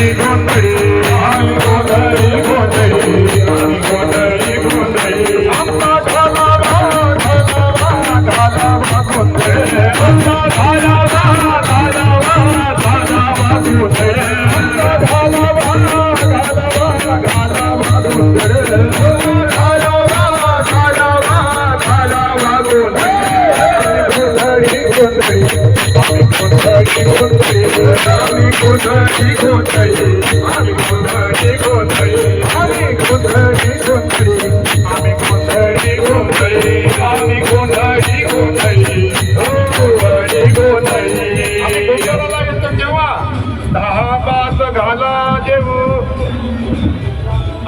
गोंधळी गोंधळी गोंधळी गोंधळी आम्ही गोंधळी गोंधळी आम्ही गोंधळी गोंधळी आम्ही गोंधळी गोंधळी आम्ही गोंधळी गोंधळी आम्ही गोंधळी गोंधळी गोंधळी गोंधळी आम्ही दहा पाच घाला देऊ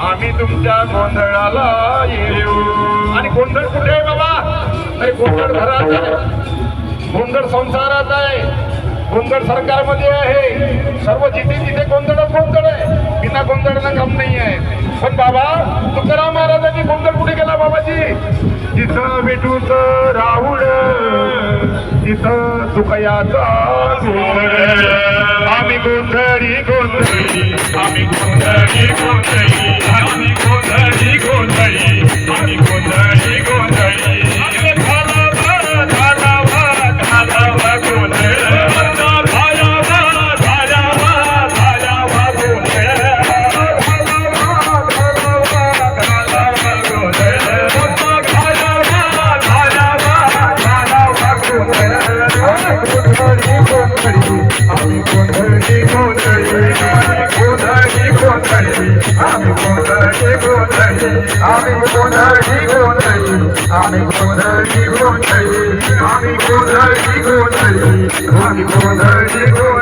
आम्ही तुमच्या गोंधळाला येऊ आणि गोंधळ कुठे आहे बाबा अरे गोंधळ घरात आहे गोंधळ संसारात आहे गोंधळ सरकारमध्ये आहे. सर्व जिथे तिथे गोंधळच गोंधळ आहे. बिना गोंधळाला काम नाही आहे. पण बाबा तुकाराम महाराजांनी गोंधळ कुठे गेला बाबाजी? तिथं भेटूच राहुल तिथं तुकयाचा गोंधळ. आम्ही गोंधळी गोंधळी आम्ही गोंधळी गोंधळी. اوي گودھڙي کو نئي آوي گودھڙي کو نئي آوي گودھڙي کو نئي آوي گودھڙي کو